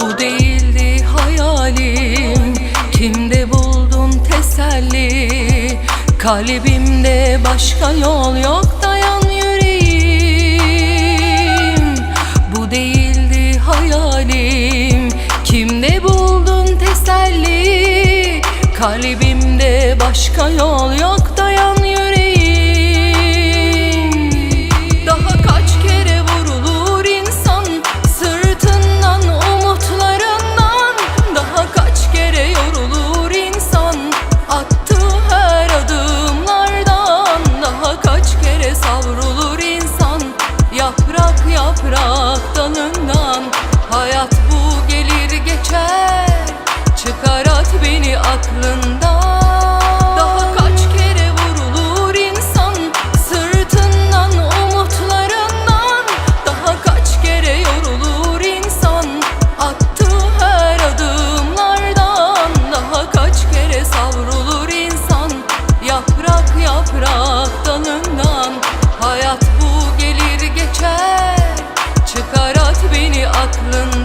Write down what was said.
Bu değildi hayalim. Kimde buldun teselli? Kalbimde başka yol yok dayan Kalbimde başka yol yok dayan yüreğim. Daha kaç kere vurulur insan Sırtından umutlarından? Daha kaç kere yorulur insan Attığı her adımlardan? Daha kaç kere savrulur insan Yaprak yaprak dalından Hayat Hayat